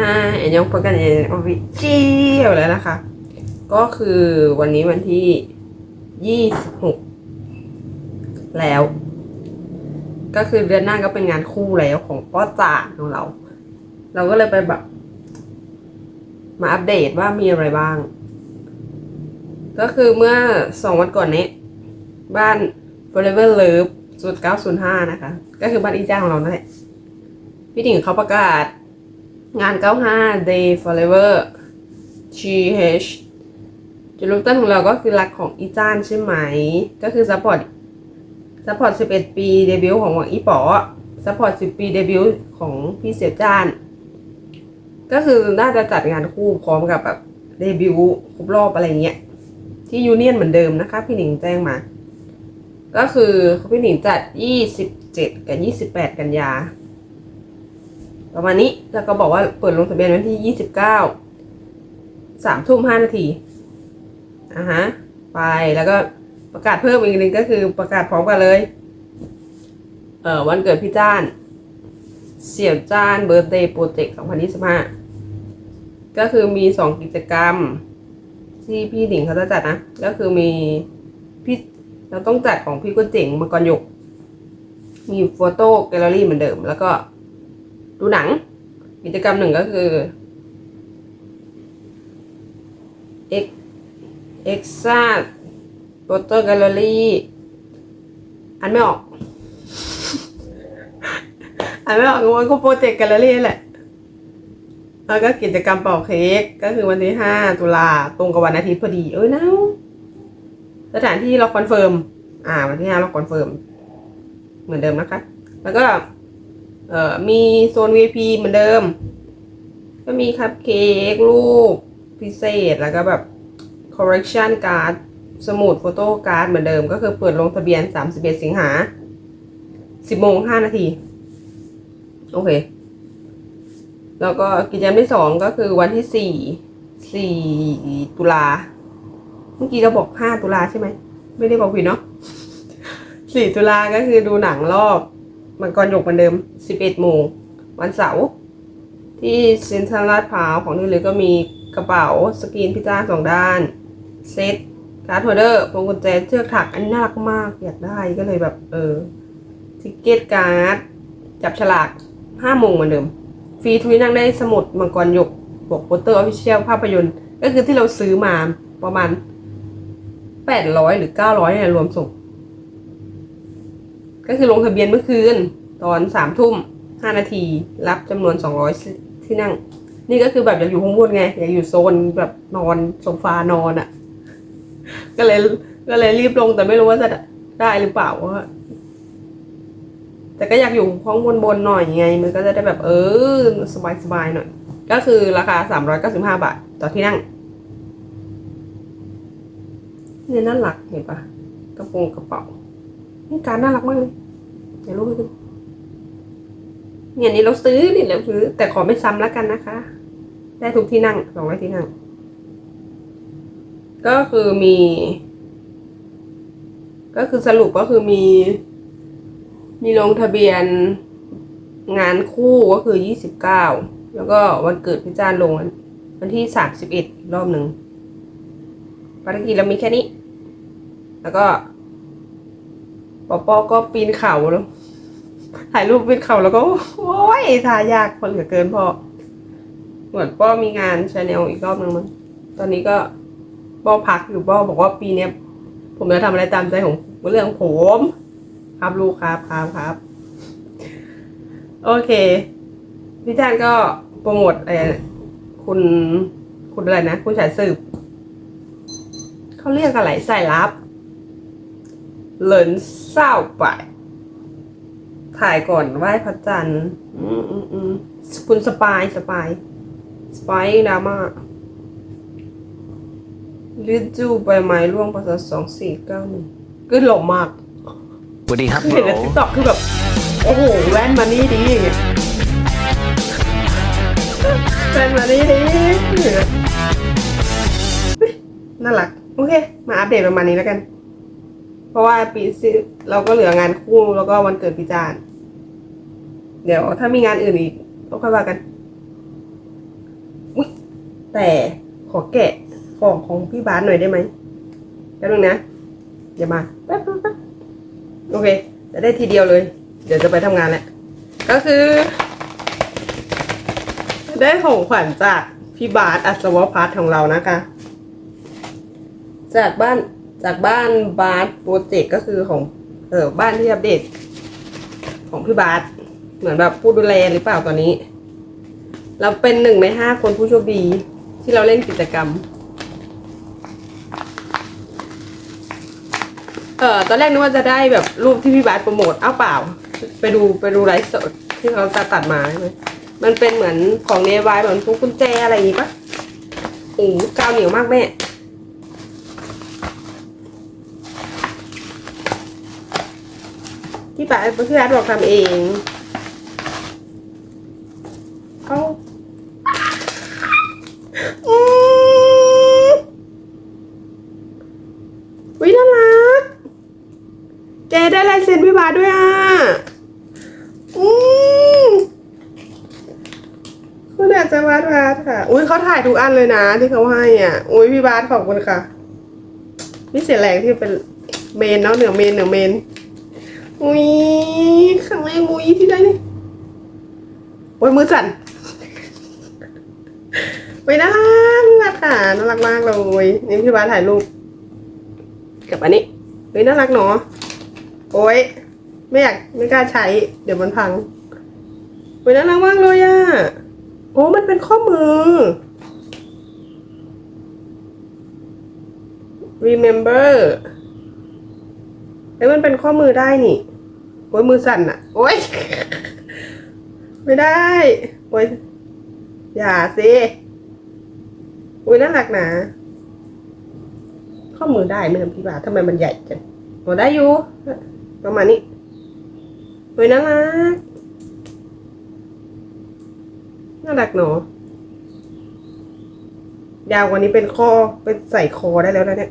อ่าเอ็นยงปกันเอ็นออฟฟิเชียลแล้วนะคะ ก็คือวันนี้วันที่ยี่สิบหกแล้ว ก็คือเดือนหน้าก็เป็นงานคู่แล้วของป้อจ่าของเรา เราก็เลยไปแบบ มาอัปเดตว่ามีอะไรบ้าง ก็คือเมื่อสองวันก่อนนี้ บ้าน Forever Love สุด905 นะคะ ก็คือบ้านอีจ้าของเรานั่นแหละพี่ถิงเขาประกาศ งาน 95 Day Forever GH จุดเริ่มต้นของเราก็คือรักของอีจ้านใช่ไหม ก็คือซัพพอร์ตซัพพอร์ต 11 ปีเดบิวต์ของหวังอีป๋อซัพพอร์ต 10 ปีเดบิวต์ของพี่เสียจ้าน ก็คือน่าจะจัดงานคู่พร้อมกับแบบเดบิวต์ครบรอบอะไรเงี้ย ที่ยูเนียนเหมือนเดิมนะคะ พี่หนิงแจ้งมา ก็คือพี่หนิงจัด 27 กับ 28 กันยา ประมาณนี้แล้วก็บอกว่าเปิดลงทะเบียนวันที่29 3ทุ่ม5นาทีอะฮะไปแล้วก็ประกาศเพิ่มอีกหนึ่งก็คือประกาศพร้อมกันเลย เอ่อวันเกิดพี่จ้าน เสี่ยวจ้านเบิร์เดย์โปรเจกต์2025ก็คือมีสองกิจกรรม ที่พี่หนิงเขาจะจัดนะ ก็คือมีพี่เราต้องจัดของพี่ก๋วยเจ๋งมังกรหยก มีโฟโต้แกลเลอรี่เหมือนเดิม แล้วก็ ดูหนัง กิจกรรมหนึ่งก็คือ X X ซ่าโฟโต้แกลเลอรี่อันไม่ออก อันไม่ออกมันก็โปรเจกต์แกลเลอรี่แหละ แล้วก็กิจกรรมเป่าเค้กก็คือวันที่ห้าตุลาตรงกับวันอาทิตย์พอดี เอ้ยนะสถานที่เราคอนเฟิร์ม อ่า วันที่ห้าเราคอนเฟิร์ม เหมือนเดิมนะคะ แล้วก็ เอ่อมีโซน VIP เหมือนเดิม ก็มีคัพเค้กรูปพิเศษแล้วก็แบบ correction card สมุดโฟโต้การ์ดเหมือนเดิม ก็คือเปิดลงทะเบียน 31 สิงหา 10โมง5นาที โอเค แล้วก็กิจกรรมที่สองก็คือวันที่สี่สี่ตุลา เมื่อกี้เราบอกห้าตุลาใช่ไหม ไม่ได้บอกผิดเนาะสี่ตุลาก็คือดูหนังรอบ มังกรหยกเหมือนเดิมสิบเอ็ดโมงวันเสาร์ที่เซ็นทรัลลาดพร้าวของนี่เลยก็มีกระเป๋าสกรีนพิจ้าสองด้าน เซ็ตการ์ดโฮเดอร์พวงกุญแจเชือกถักอันน่ารักมากอยากได้ก็เลยแบบเออทิกเก็ตการ์ดจับฉลากห้าโมงเหมือนเดิม ฟรีทวีนั่งได้สมุดมังกรหยกบวกโปสเตอร์ออฟฟิเชียลภาพยนตร์ ก็คือที่เราซื้อมาประมาณแปดร้อยหรือเก้าร้อยเนี่ยรวมส่ง ก็คือลงทะเบียนเมื่อคืน ตอนสามทุ่มห้านาที รับจำนวนสองร้อยที่นั่ง นี่ก็คือแบบอยากอยู่ข้างบนไง อยากอยู่โซนแบบนอนโซฟานอนอะ่ะ ก็เลยก็เลยรีบลงแต่ไม่รู้ว่าจะได้หรือเปล่าว่าแต่ก็อยากอยู่ห้องบนๆหน่อยไง มันก็จะได้แบบเออสบายๆหน่อย ก็คือราคาสามร้อยเก้าสิบห้าบาท ต่อที่นั่งเนี่ยน่ารักเห็นปะกระโปรงกระเป๋า นี่การน่ารักมากเลยเดี๋ยวรูปให้ดูเนี่ยนี่เราซื้อนี่เราซื้อ แต่ขอไม่ซ้ำแล้วกันนะคะ ได้ทุกที่นั่งสองร้อยที่นั่ง ก็คือมี ก็คือสรุปก็คือมี มีลงทะเบียนงานคู่ก็คือยี่สิบเก้าแล้วก็วันเกิดพี่จานลงวันวันที่สามสิบเอ็ดรอบหนึ่งภารกิจเรามีแค่นี้ แล้วก็ ปอปอก็ปีนเขาแล้วถ่ายรูปปีนเขาแล้วก็โอ้ยถ่ายากพอเหลือเกินพอเหมือนป้อมีงานชาแนลอีกรอบนึงมั้งตอนนี้ก็ป้อพักอยู่ป้อบอกว่าปีเนี้ยผมจะทำอะไรตามใจของเรื่องผม ครับลูกครับครับครับ โอเค พี่จานก็โปรโมทอะไรคุณคุณอะไรนะ คุณฉายสืบ เขาเรียกอะไรสายลับ เหลินเศร้าไป ถ่ายก่อนไหว้พระจันทร์ อืมอืมอืมคุณสปายสปายสปายดราม่าฤดูใบไม้ร่วงพศสองสี่เก้าหนึ่งก็หล่อมากสวัสดีครับคือเห็นในทิกตอกคือแบบ โอ้โห แว่นมานี่ดีอย่างเงี้ยแว่นมานี่ดีอย่างเงี้ยเฮ้ยน่ารัก โอเค มาอัปเดตประมาณนี้แล้วกัน เพราะว่าปีซีเราก็เหลืองานคู่แล้วก็วันเกิดพี่จานเดี๋ยวถ้ามีงานอื่นอีกก็ค่อยว่ากันอุ๊ยแต่ขอแกะของของพี่บาสหน่อยได้ไหมแป๊บนึงนะอย่ามาแป๊บแป๊บโอเค จะได้ทีเดียวเลย เดี๋ยวจะไปทำงานแหล้วก็คือ ได้ของขวัญจากพี่บาสอัศวพัฒน์ของเรานะคะ จากบ้าน จากบ้านบาสโปรเจกต์ก็คือของเออบ้านที่อัปเดต ของพี่บาสเหมือนแบบผู้ดูแลหรือเปล่าตอนนี้ เราเป็นหนึ่งในห้าคนผู้โชคดีที่เราเล่นกิจกรรม เออตอนแรกนึกว่าจะได้แบบรูปที่พี่บาสโปรโมทเอ้าเปล่า ไปดูไปดูไลฟ์สดที่เขาตัดตัดมาใช่ไหมมันเป็นเหมือนของเนวายเหมือนพวกกุญแจอะไรอย่างงี้ปะโอ้กาวเหนียวมากแม่่ป้าพี่บาสบอกทำเองเอาอืมวิน่ารัก เจได้ลายเซ็นพี่บาด้วยอะอืมคุณอาจจะวาดวาดค่ะ อุ้ยเขาถ่ายทุกอันเลยนะที่เขาให้อะ อุ้ยพี่บาสขอบคุณค่ะนี่เสียแรงที่เป็นเมนเนาะเหนือเมนเหนือเมน อุ้ยครั้งแรกอุ้ยที่ได้นี่โอ้ยมือสั่นโอ้ยน่ารักน่ารักค่ะน่ารักมากเลยนี่พี่บาสถ่ายรูปกับอันนี้เฮ้ยน่ารักเนาะโอ้ยไม่อยากไม่กล้าใช้ เดี๋ยวมันพังโอ้ยน่ารักมากเลยอะโอ้มันเป็นข้อมือ remember เอ้ยมันเป็นข้อมือได้นี่โอ้ยมือสั่นอะโอ้ยไม่ได้โอ้ยอย่าสิโอ้ยน่ารักนะข้อมือได้ไมครับพี่บาททำไมมันใหญ่จังโอ้ได้อยู่ประมาณนี้โอ้ยน่ารักน่ารักเนาะยาวกว่านี้เป็นข้อเป็นใส่คอได้แล้วนะเนี่ย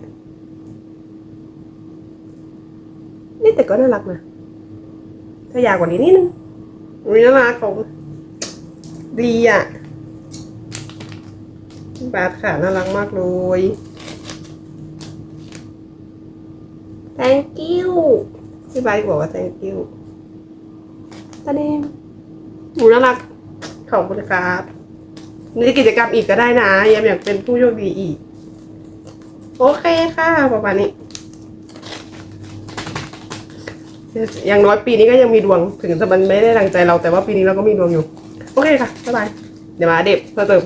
นี่ แต่ก็น่ารักนะ ถ้ายาวกว่านี้นิดนึงอุ้ยน่ารักของดีอะบาสค่ะน่ารักมากเลย thank you พี่บาสบอกว่า thank you ตาเนมหนูน่ารักขอบคุณครับนี่กิจกรรมอีกก็ได้นะยังอยากเป็นผู้โชคดีอีก โอเคค่ะ ประมาณนี้ อย่างน้อยปีนี้ก็ยังมีดวงถึงจะมันไม่ได้ดังใจเราแต่ว่าปีนี้เราก็มีดวงอยู่ โอเคค่ะบ๊ายบายเดี๋ยวมาเดบเพิ่มเติม